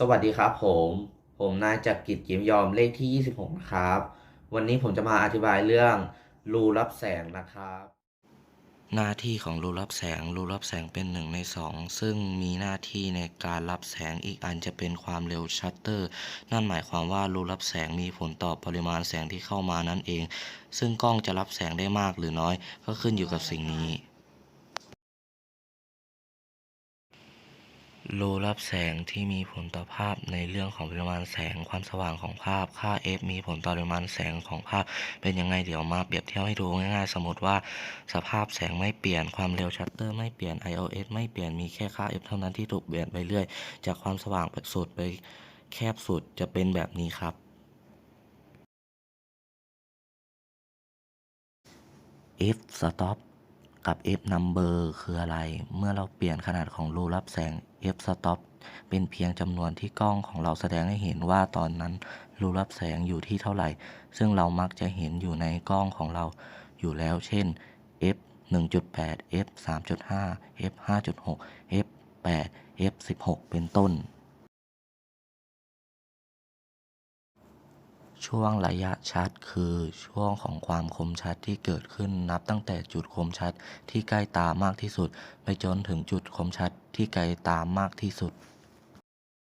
สวัสดีครับผม ผมนายจักริดเกียมยอมเลขที่ 26 นะครับ วันนี้ผมจะมาอธิบายเรื่องรูรับแสงนะครับ หน้าที่ของรูรับแสง รูรับแสงเป็นหนึ่งในสองซึ่งมีหน้าที่ในการรับแสงอีกอันจะเป็นความเร็วชัตเตอร์ นั่นหมายความว่ารูรับแสงมีผลต่อปริมาณแสงที่เข้ามานั่นเอง ซึ่งกล้องจะรับแสงได้มากหรือน้อย ก็ขึ้นอยู่กับสิ่งนี้ รูรับแสงที่มีผลต่อภาพในเรื่องของปริมาณแสงความสว่างของภาพ ค่า f มีผลต่อปริมาณแสงของภาพ เป็นยังไงเดี๋ยวมาเปรียบเทียบให้ดูง่ายๆ สมมติว่าสภาพแสงไม่เปลี่ยนความเร็วชัตเตอร์ไม่เปลี่ยน iOS ไม่เปลี่ยนมีแค่ค่า f เท่านั้นที่ถูกเปลี่ยนไปเรื่อย จากความสว่างสุดไปแคบสุดจะเป็นแบบนี้ครับอ f stop กับ f number คืออะไร เมื่อเราเปลี่ยนขนาดของรูรับแสง f stop เป็นเพียงจำนวนที่กล้องของเราแสดงให้เห็นว่าตอนนั้นรูรับแสงอยู่ที่เท่าไหร่ ซึ่งเรามักจะเห็นอยู่ในกล้องของเราอยู่แล้ว เช่น f 1.8 f 3.5 f 5.6 f 8 f 16เป็นต้น ช่วงระยะชัดคือช่วงของความคมชัดที่เกิดขึ้นนับตั้งแต่จุดคมชัดที่ใกล้ตามากที่สุด ไปจนถึงจุดคมชัดที่ไกลตามากที่สุด